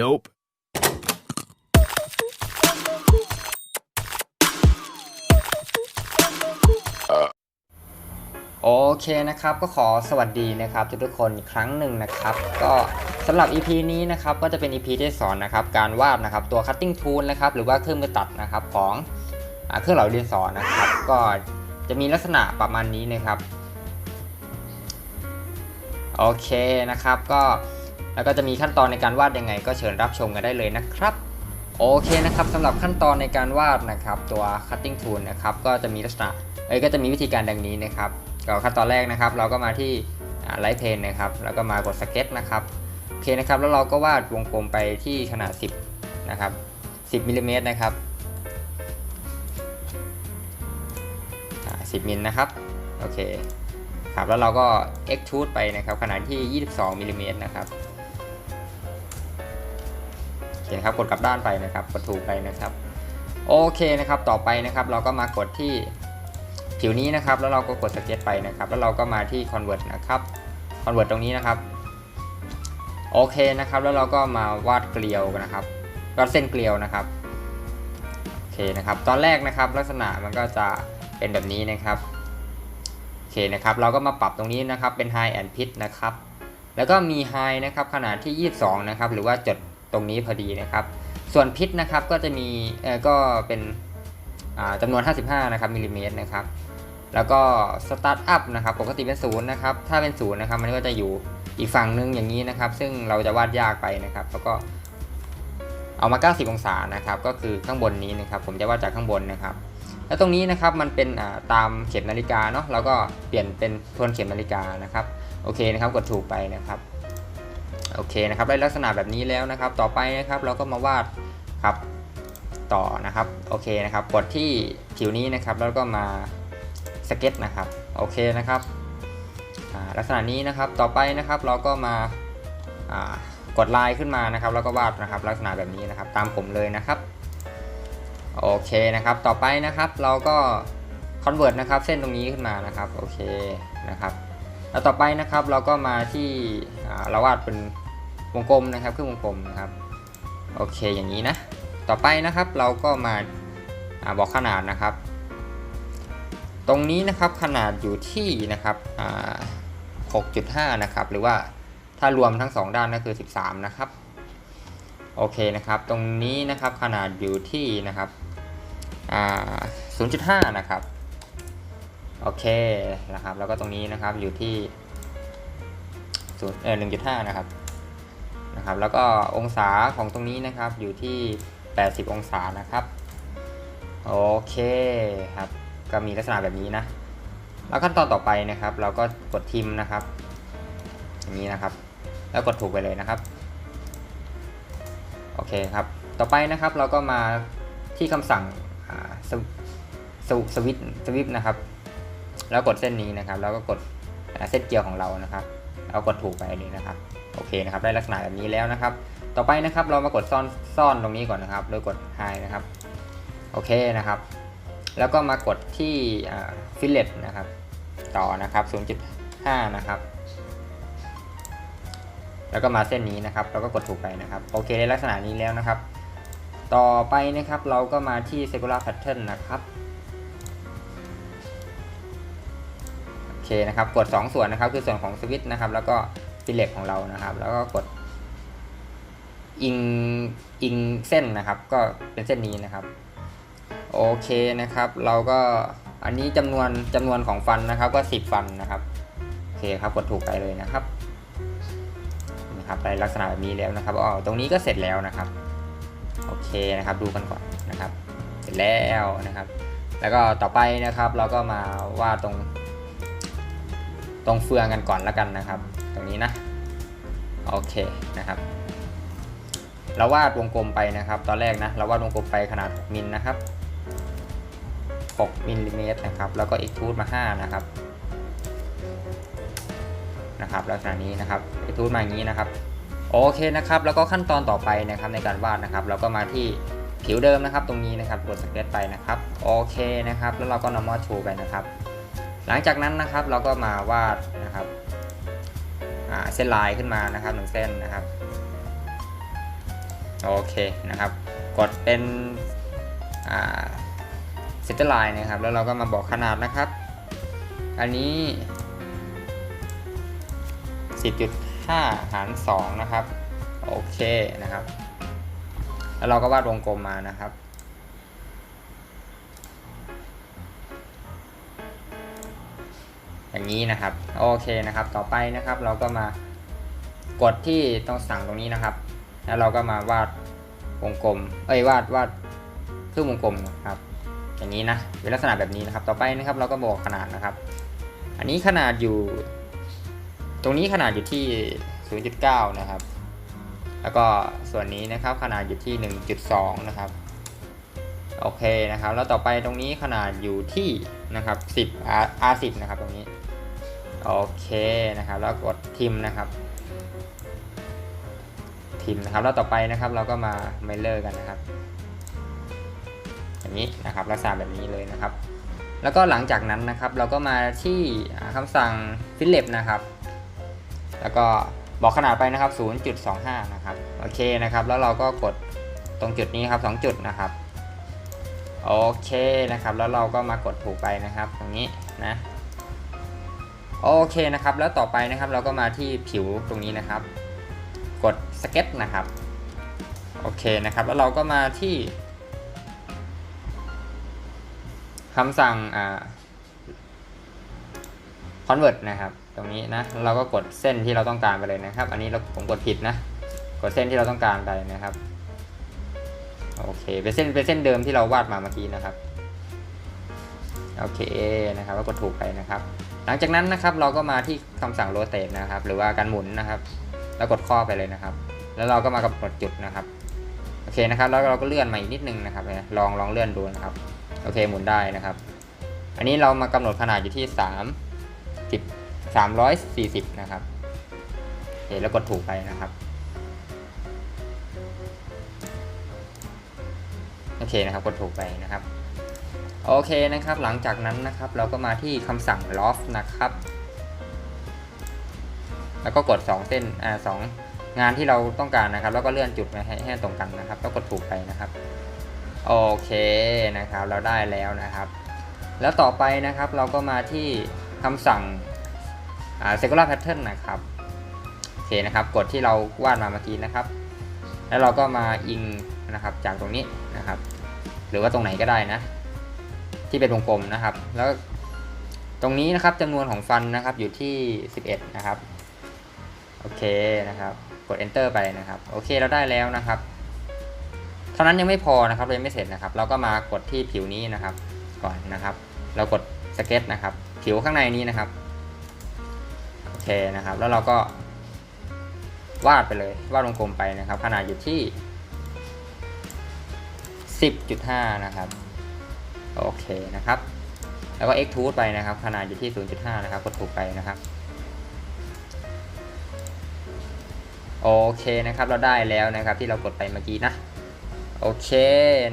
Nope. โอเคนะครับก็ขอสวัสดีนะครับทุกๆคนอีกครั้งหนึ่งนะครับ ก็สำหรับ EP นี้นะครับก็จะเป็น EP ที่สอนนะครับการวาดนะครับตัว cutting tool นะครับหรือว่าเครื่องมือตัดนะครับของอเครื่องเหล่าดินสอนะครับ ก็จะมีลักษณะประมาณนี้นะครับโอเคนะครับก็ แล้วก็จะมีขั้นตอนในการวาดยังไง ก็เชิญรับชมกันได้เลยนะครับ โอเคนะครับสำหรับขั้นตอนในการวาดนะครับตัว cutting tool นะครับก็จะมีลักษณะเอ้ยก็จะมีวิธีการดังนี้นะครับก็ขั้นตอนแรกนะครับ เราก็มาที่ไลท์เพนนะครับแล้วก็มากดสเก็ตนะครับโอเคนะครับแล้วเราก็วาดวงกลมไปที่ขนาด 10นะครับ10มิลลิเมตรนะครับ10มิลนะครับโอเคครับแล้วเราก็ extrude ไปนะครับขนาดที่ 22มิลลิเมตรนะครับ เคนะครับกดกลับด้านไปนะครับกดถูกไปนะครับโอเคนะครับต่อไปนะครับเราก็มากดที่ผิวนี้นะครับ แล้วเราก็กดสเก็ตไปนะครับ แล้วเราก็มาที่ convert นะครับ convert ตรงนี้นะครับโอเคนะครับแล้วเราก็มาวาดเกลียวนนะครับวาดเส้นเกลียวนะครับโอเคนะครับ ตอนแรกนะครับลักษณะมันก็จะเป็นแบบนี้นะครับโอเคนะครับ เราก็มาปรับตรงนี้นะครับเป็น high and pitch นะครับ แล้วก็มี high นะครับขนาดที่ 22 นะครับ หรือว่าจด ตรงนี้พอดีนะครับ ส่วนพิษนะครับก็จะมีก็เป็นจำนวน 55 นะครับมิลลิเมตรนะครับ แล้วก็สตาร์ทอัพนะครับ ปกติเป็นศูนย์นะครับ ถ้าเป็นศูนย์นะครับมันก็จะอยู่อีกฝั่งนึงอย่างนี้นะครับ ซึ่งเราจะวาดยากไปนะครับ แล้วก็เอามา 90 องศานะครับ ก็คือข้างบนนี้นะครับ ผมจะวาดจากข้างบนนะครับ แล้วตรงนี้นะครับมันเป็นตามเข็มนาฬิกาเนาะเราก็เปลี่ยนเป็นทวนเข็มนาฬิกานะครับ โอเคนะครับ กดถูกไปนะครับ โอเคนะครับได้ลักษณะแบบนี้แล้วนะครับ ต่อไปนะครับเราก็มาวาดครับต่อนะครับโอเคนะครับกดที่ผิวนี้นะครับ แล้วก็มาสเก็ตนะครับโอเคนะครับลักษณะนี้นะครับต่อไปนะครับเราก็มากดลายขึ้นมานะครับ แล้วก็วาดนะครับ ลักษณะแบบนี้นะครับ ตามผมเลยนะครับโอเคนะครับต่อไปนะครับเราก็ convert นะครับเส้นตรงนี้ขึ้นมานะครับโอเคนะครับแล้วต่อไปนะครับเราก็มาที่เราวาดเป็น วงกลมนะครับเครื่องวงกลมนะครับโอเคอย่างนี้นะ ต่อไปนะครับเราก็มาอาบอกขนาดนะครับ ตรงนี้นะครับขนาดอยู่ที่นะครับ6.5 นะครับ หรือว่าถ้ารวมทั้ง 2 ด้านก็คือ 13 นะครับ โอเคนะครับ ตรงนี้นะครับขนาดอยู่ที่นะครับ0.5 นะครับ โอเคนะครับ แล้วก็ตรงนี้นะครับอยู่ที่ศูนย์เออหนึ่งจุดห้านะครับ นะครับ แล้วก็องศาของตรงนี้นะครับอยู่ที่ 80 องศานะครับ โอเคครับ ก็มีลักษณะแบบนี้นะ แล้วขั้นตอนต่อไปนะครับ เราก็กดทิมนะครับ อย่างนี้นะครับ แล้วกดถูกไปเลยนะครับ โอเคครับ ต่อไปนะครับเราก็มาที่คำสั่งสวสวสวิตช์สวิตนะครับ แล้วกดเส้นนี้นะครับ แล้วก็กดเส้นเกียวของเรานะครับ แล้วกดถูกไปนี่นะครับโอเคนะครับได้ลักษณะแบบนี้แล้วนะครับ ต่อไปนะครับเรามากดซ่อนซ่อนตรงนี้ก่อนนะครับ โดยกด high นะครับโอเคนะครับ แล้วก็มากดที่ฟิลเลตนะครับ ต่อนะครับ 0.5 นะครับ แล้วก็มาเส้นนี้นะครับ แล้วก็กดถูกไปนะครับ โอเคได้ลักษณะนี้แล้วนะครับ ต่อไปนะครับเราก็มาที่ circular pattern นะครับ เคนะครับกด 2 ส่วนนะครับคือส่วนของสวิตช์นะครับ แล้วก็ฟิลเลตของเรานะครับ แล้วก็กดอิงอิงเส้นนะครับ ก็เป็นเส้นนี้นะครับโอเคนะครับ เราก็อันนี้จำนวนจำนวนของฟันนะครับ ก็ 10 ฟันนะครับโอเคครับกดถูกไปเลยนะครับนะครับได้ลักษณะแบบนี้แล้วนะครับอ๋อตรงนี้ก็เสร็จแล้วนะครับโอเคนะครับ ดูกันก่อนนะครับ เสร็จแล้วนะครับ แล้วก็ต่อไปนะครับ เราก็มาวาดตรง ตรงเฟืองกันก่อนแล้วกันนะครับ ตรงนี้นะโอเคนะครับเราวาดวงกลมไปนะครับ ตอนแรกนะเราวาดวงกลมไปขนาด 6มิลนะครับ 6มิลลิเมตรนะครับ แล้วก็เอีกทูดมา 5 นะครับนะครับลักษณะนี้นะครับเอีกทูดมาอย่างนี้นะครับโอเคนะครับ แล้วก็ขั้นตอนต่อไปนะครับในการวาดนะครับ เราก็มาที่ผิวเดิมนะครับ ตรงนี้นะครับกดสเก็ตไปนะครับโอเคนะครับ แล้วเราก็ normal show ไปนะครับ หลังจากนั้นนะครับเราก็มาวาดนะครับเส้นลายขึ้นมานะครับหนึ่งเส้นนะครับโอเคนะครับ กดเป็นเซตไลน์นะครับ แล้วเราก็มาบอกขนาดนะครับ อันนี้ 10.5 หาร 2 นะครับ โอเคนะครับ แล้วเราก็วาดวงกลมมานะครับ อย่างนี้นะครับ โอเคนะครับ ต่อไปนะครับ เราก็มากดที่ต้องสั่งตรงนี้นะครับ แล้วเราก็มาวาดวงกลม เอ้ยวาดวาดครึ่งวงกลมนะครับ อย่างนี้นะเป็นลักษณะแบบนี้นะครับ ต่อไปนะครับ เราก็บอกขนาดนะครับ อันนี้ขนาดอยู่ ตรงนี้ขนาดอยู่ที่ 0.9 นะครับ แล้วก็ส่วนนี้นะครับขนาดอยู่ที่ 1.2 นะครับโอเคนะครับ แล้วต่อไปตรงนี้ขนาดอยู่ที่นะครับ 10 R10 นะครับตรงนี้ โอเคนะครับ แล้วกดทิมนะครับทิมนะครับแล้วต่อไปนะครับ เราก็มาเมลเลอร์กันนะครับอย่างนี้นะครับลักษณะแบบนี้เลยนะครับ แล้วก็หลังจากนั้นนะครับ เราก็มาที่คำสั่งฟิลเล p นะครับ แล้วก็บอกขนาดไปนะครับ 0.25 นะครับโอเคนะครับ แล้วเราก็กดตรงจุดนี้ครับ 2 จุดนะครับโอเคนะครับ แล้วเราก็มากดถูกไปนะครับตรงนี้นะ โอเคนะครับ แล้วต่อไปนะครับเราก็มาที่ผิวตรงนี้นะครับ กดสเก็ตนะครับ โอเคนะครับ แล้วเราก็มาที่คำสั่งอ่า convert นะครับ ตรงนี้นะ เราก็กดเส้นที่เราต้องการไปเลยนะครับ อันนี้เราผมกดผิดนะ กดเส้นที่เราต้องการไปนะครับ โอเค เป็นเส้น เป็นเส้นเดิมที่เราวาดมาเมื่อกี้นะครับ โอเคนะครับก็กดถูกไปนะครับ หลังจากนั้นนะครับเราก็มาที่คำสั่ง rotate นะครับ หรือว่าการหมุนนะครับแล้วกดข้อไปเลยนะครับ แล้วเราก็มากำหนดจุดนะครับโอเคนะครับแล้วเราก็เลื่อนมาอีกนิดนึงนะครับลองลองเลื่อนดูนะครับโอเคหมุนได้นะครับ อันนี้เรามากำหนดขนาดอยู่ที่3 10 340 นะครับโอเคแล้วกดถูกไปนะครับโอเคนะครับกดถูกไปนะครับ โอเคนะครับ หลังจากนั้นนะครับเราก็มาที่คำสั่ง loft นะครับ แล้วก็กด 2 เส้นอ่าสองงานที่เราต้องการนะครับ แล้วก็เลื่อนจุดมาให้ให้ตรงกันนะครับแล้วกดถูกไปนะครับโอเคนะครับ เราได้แล้วนะครับ แล้วต่อไปนะครับเราก็มาที่คำสั่งอ่า secular pattern นะครับโอเคนะครับ กดที่เราวาดมาเมื่อกี้นะครับ แล้วเราก็มาอิงนะครับจากตรงนี้นะครับ หรือว่าตรงไหนก็ได้นะ ที่เป็นวงกลมนะครับ แล้วตรงนี้นะครับจำนวนของฟันนะครับอยู่ที่ 11 นะครับ โอเคนะครับ กด enter ไปนะครับ โอเคเราได้แล้วนะครับ เท่านั้นยังไม่พอนะครับเรายังไม่เสร็จนะครับ เราก็มากดที่ผิวนี้นะครับ ก่อนนะครับ เรากดสเก็ตนะครับ ผิวข้างในนี้นะครับ โอเคนะครับ แล้วเราก็ วาดไปเลย วาดวงกลมไปนะครับ ขนาดอยู่ที่ 10.5 นะครับ โอเคนะครับ แล้วก็ extrude ไปนะครับ ขนาดอยู่ที่ 0.5 นะครับ กดถูกไปนะครับ โอเคนะครับ เราได้แล้วนะครับที่เรากดไปเมื่อกี้นะ โอเค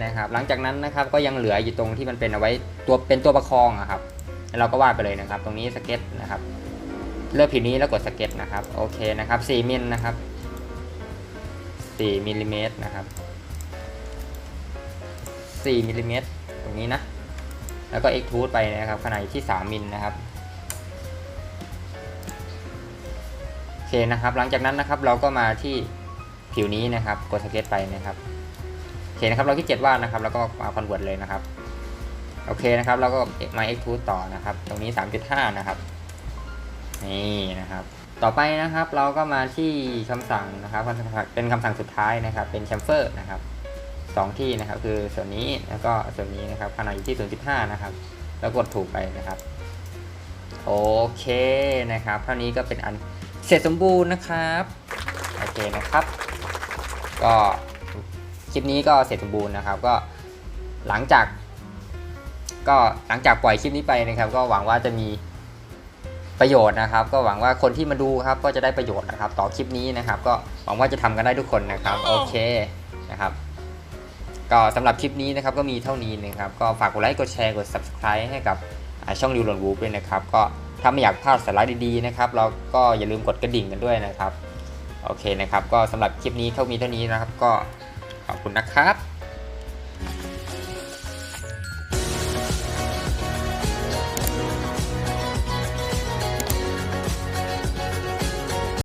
นะครับ หลังจากนั้นนะครับก็ยังเหลืออยู่ตรงที่มันเป็นเอาไว้ตัวเป็นตัวประคองอะครับ เราก็วาดไปเลยนะครับ ตรงนี้สเก็ตนะครับ เลือกผิวนี้แล้วกดสเก็ตนะครับ โอเคนะครับ 4มิลนะครับ4มิลลิเมตรนะครับ4มิลลิเมตรตรงนี้นะ แล้วก็ extrude ไปนะครับขนาดอยู่ที่ 3มิลนะครับโอเคนะครับ หลังจากนั้นนะครับเราก็มาที่ผิวนี้นะครับกดสเก็ตไปนะครับโอเคนะครับ เราที่เจ็ดวาดนะครับ แล้วก็มาคอนเวิร์ตเลยนะครับโอเคนะครับแล้วก็มา extrude ต่อนะครับ ตรงนี้ 3.5 นะครับนี่นะครับ ต่อไปนะครับเราก็มาที่คำสั่งนะครับเป็นคำสั่งสุดท้ายนะครับ เป็น chamfer นะครับ สองที่นะครับ คือส่วนนี้แล้วก็ส่วนนี้นะครับขนาดอยู่ที่0.5นะครับ แล้วกดถูกไปนะครับ โอเคนะครับ เท่านี้ก็เป็นอันเสร็จสมบูรณ์นะครับโอเคนะครับ ก็คลิปนี้ก็เสร็จสมบูรณ์นะครับ ก็หลังจาก ก็หลังจากปล่อยคลิปนี้ไปนะครับ ก็หวังว่าจะมีประโยชน์นะครับ ก็หวังว่าคนที่มาดูครับก็จะได้ประโยชน์นะครับ ต่อคลิปนี้นะครับ ก็หวังว่าจะทำกันได้ทุกคนนะครับ โอเคนะครับ ก็สำหรับคลิปนี้นะครับก็มีเท่านี้นะครับก็ฝากกดไลค์กดแชร์กด subscribe ให้กับช่องดิวลอนวูฟด้วยนะครับก็ถ้าไม่อยากพลาดสาระดีๆนะครับเราก็อย่าลืมกดกระดิ่งกันด้วยนะครับโอเคนะครับก็สำหรับคลิปนี้เท่ามีเท่านี้นะครับก็ขอบคุณนะครับ